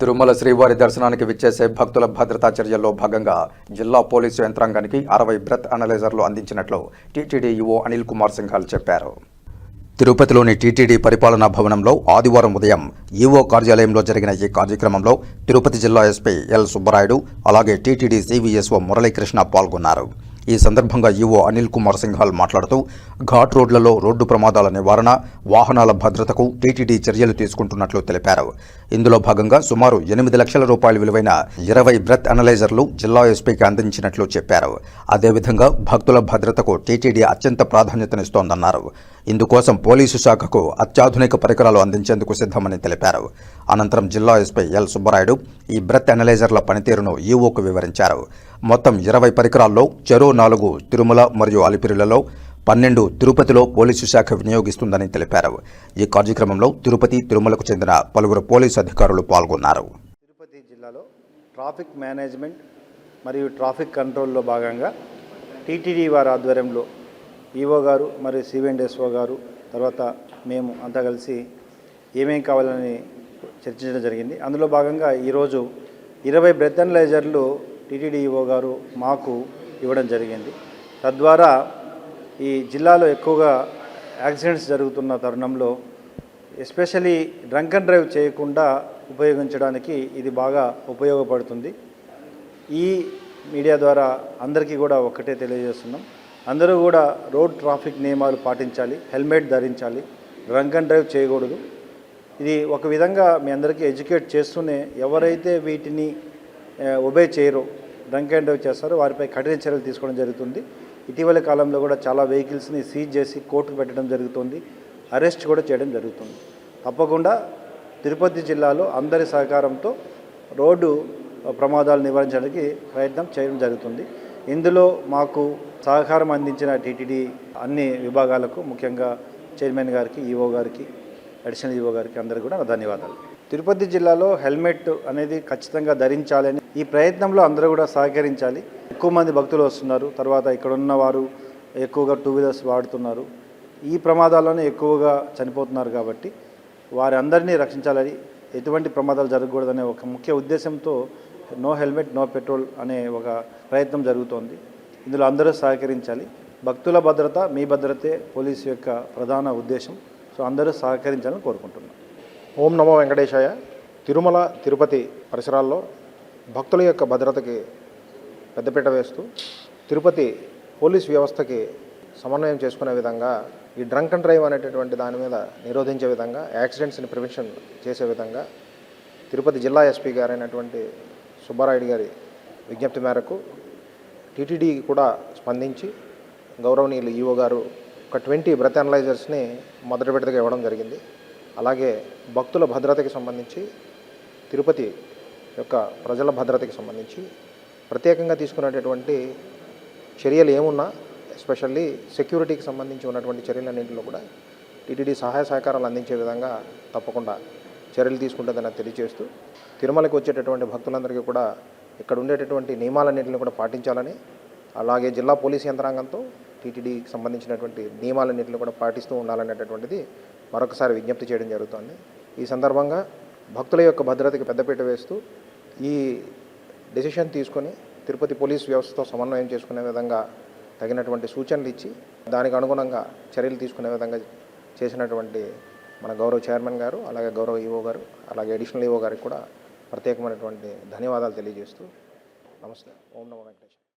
తిరుమల శ్రీవారి దర్శనానికి విచ్చేసే భక్తుల భద్రతా చర్యల్లో భాగంగా జిల్లా పోలీసు యంత్రాంగానికి అరవై బ్రెత్ అనలైజర్లు అందించినట్లు టీటీడీ ఈవో అనిల్ కుమార్ సింఘాల్ చెప్పారు. తిరుపతిలోని టీటీడీ పరిపాలనా భవనంలో ఆదివారం ఉదయం ఈవో కార్యాలయంలో జరిగిన ఈ కార్యక్రమంలో తిరుపతి జిల్లా ఎస్పీ ఎల్ సుబ్బరాయుడు అలాగే టీటీడీ సివిఎస్ఓ మురళీకృష్ణ పాల్గొన్నారు. ఈ సందర్భంగా ఈవో అనిల్ కుమార్ సింఘాల్ మాట్లాడుతూ ఘాట్ రోడ్లలో రోడ్డు ప్రమాదాల నివారణ వాహనాల భద్రతకు టీటీడీ చర్యలు తీసుకుంటున్నట్లు తెలిపారు. ఇందులో భాగంగా సుమారు ఎనిమిది లక్షల రూపాయల విలువైన ఇరవై బ్రెత్ అనలైజర్లు జిల్లా ఎస్పీకి అందించినట్లు చెప్పారు. అదేవిధంగా భక్తుల భద్రతకు టీటీడీ అత్యంత ప్రాధాన్యతనిస్తోందన్నారు. ఇందుకోసం పోలీసు శాఖకు అత్యాధునిక పరికరాలు అందించేందుకు సిద్ధమని తెలిపారు. అనంతరం జిల్లా ఎస్పీ ఎల్ సుబ్బరాయుడు ఈ బ్రెత్ అనలైజర్ల పనితీరును ఈవోకు వివరించారు. మొత్తం ఇరవై పరికరాల్లో చెరో నాలుగు తిరుమల మరియు అలిపిరిలలో పన్నెండు తిరుపతిలో పోలీసు శాఖ వినియోగిస్తుందని తెలిపారు. ఈ కార్యక్రమంలో తిరుపతి తిరుమలకు చెందిన పలువురు పోలీసు అధికారులు పాల్గొన్నారు. తిరుపతి జిల్లాలో ట్రాఫిక్ మేనేజ్మెంట్ మరియు ట్రాఫిక్ కంట్రోల్లో భాగంగా టీటీడీ వారి ఆధ్వర్యంలో ఈఓ గారు మరియు సివెండ్ఎస్ఓ గారు తర్వాత మేము అంతా కలిసి ఏమేం కావాలని చర్చించడం జరిగింది. అందులో భాగంగా ఈరోజు ఇరవై బ్రెత్ టీటీడీఈఓ గారు మాకు ఇవ్వడం జరిగింది. తద్వారా ఈ జిల్లాలో ఎక్కువగా యాక్సిడెంట్స్ జరుగుతున్న తరుణంలో ఎస్పెషలీ డ్రంక్ అండ్ డ్రైవ్ చేయకుండా ఉపయోగించడానికి ఇది బాగా ఉపయోగపడుతుంది. ఈ మీడియా ద్వారా అందరికీ కూడా ఒక్కటే తెలియజేస్తున్నాం. అందరూ కూడా రోడ్ ట్రాఫిక్ నియమాలు పాటించాలి హెల్మెట్ ధరించాలి డ్రంక్ అండ్ డ్రైవ్ చేయకూడదు. ఇది ఒక విధంగా మీ అందరికీ ఎడ్యుకేట్ చేస్తూనే ఎవరైతే వీటిని ఒబే చేయరు. డ్రంక్ అండ్ డ్రైవ్ వారిపై కఠిన చర్యలు తీసుకోవడం జరుగుతుంది. ఇటీవల కాలంలో కూడా చాలా వెహికల్స్ని సీజ్ చేసి కోర్టుకు పెట్టడం జరుగుతుంది. అరెస్ట్ కూడా చేయడం జరుగుతుంది. తప్పకుండా తిరుపతి జిల్లాలో అందరి సహకారంతో రోడ్డు ప్రమాదాలు నివారించడానికి ప్రయత్నం చేయడం జరుగుతుంది. ఇందులో మాకు సహకారం అందించిన టీటీడీ అన్ని విభాగాలకు ముఖ్యంగా చైర్మన్ గారికి ఈఓ గారికి అడిషనల్ ఈఓ గారికి అందరికీ కూడా ధన్యవాదాలు. తిరుపతి జిల్లాలో హెల్మెట్ అనేది ఖచ్చితంగా ధరించాలని ఈ ప్రయత్నంలో అందరూ కూడా సహకరించాలి. ఎక్కువ మంది భక్తులు వస్తున్నారు. తర్వాత ఇక్కడున్న వారు ఎక్కువగా టూ వీలర్స్ వాడుతున్నారు. ఈ ప్రమాదాల్లోనే ఎక్కువగా చనిపోతున్నారు కాబట్టి వారి అందరినీ రక్షించాలని ఎటువంటి ప్రమాదాలు జరగకూడదనే ఒక ముఖ్య ఉద్దేశంతో నో హెల్మెట్ నో పెట్రోల్ అనే ఒక ప్రయత్నం జరుగుతోంది. ఇందులో అందరూ సహకరించాలి. భక్తుల భద్రత మీ భద్రతే పోలీసు యొక్క ప్రధాన ఉద్దేశం. సో అందరూ సహకరించాలని కోరుకుంటున్నాను ఓం నమో వెంకటేశాయ. తిరుమల తిరుపతి పరిసరాల్లో భక్తుల యొక్క భద్రతకి పెద్దపీట వేస్తూ తిరుపతి పోలీస్ వ్యవస్థకి సమన్వయం చేసుకునే విధంగా ఈ డ్రంక్ అండ్ డ్రైవ్ అనేటటువంటి దాని మీద నిరోధించే విధంగా యాక్సిడెంట్స్ని ప్రివెన్షన్ చేసే విధంగా తిరుపతి జిల్లా ఎస్పీ గారైనటువంటి సుబ్బారాయుడు గారి విజ్ఞప్తి మేరకు టీటీడీ కూడా స్పందించి గౌరవనీయులు ఈఓ గారు ఒక ట్వంటీ బ్రెత్ అనలైజర్స్ని మొదటి విడతగా ఇవ్వడం జరిగింది. అలాగే భక్తుల భద్రతకి సంబంధించి తిరుపతి యొక్క ప్రజల భద్రతకి సంబంధించి ప్రత్యేకంగా తీసుకునేటటువంటి చర్యలు ఏమున్నా ఎస్పెషల్లీ సెక్యూరిటీకి సంబంధించి ఉన్నటువంటి చర్యలన్నింటిలో కూడా టీటీడీ సహాయ సహకారాలు అందించే విధంగా తప్పకుండా చర్యలు తీసుకుంటుందని తెలియజేస్తూ తిరుమలకి వచ్చేటటువంటి భక్తులందరికీ కూడా ఇక్కడ ఉండేటటువంటి నియమాలన్నింటిని కూడా పాటించాలని అలాగే జిల్లా పోలీస్ యంత్రాంగంతో టీటీడీకి సంబంధించినటువంటి నియమాలన్నింటిని కూడా పాటిస్తూ ఉండాలనేటటువంటిది మరొకసారి విజ్ఞప్తి చేయడం జరుగుతోంది. ఈ సందర్భంగా భక్తుల యొక్క భద్రతకి పెద్దపీట వేస్తూ ఈ డెసిషన్ తీసుకొని తిరుపతి పోలీస్ వ్యవస్థతో సమన్వయం చేసుకునే విధంగా తగినటువంటి సూచనలు ఇచ్చి దానికి అనుగుణంగా చర్యలు తీసుకునే విధంగా చేసినటువంటి మన గౌరవ చైర్మన్ గారు అలాగే గౌరవ ఈఓ గారు అలాగే అడిషనల్ ఈఓ గారికి కూడా ప్రత్యేకమైనటువంటి ధన్యవాదాలు తెలియజేస్తూ నమస్తే ఓం నమో వెంకటేశ్వర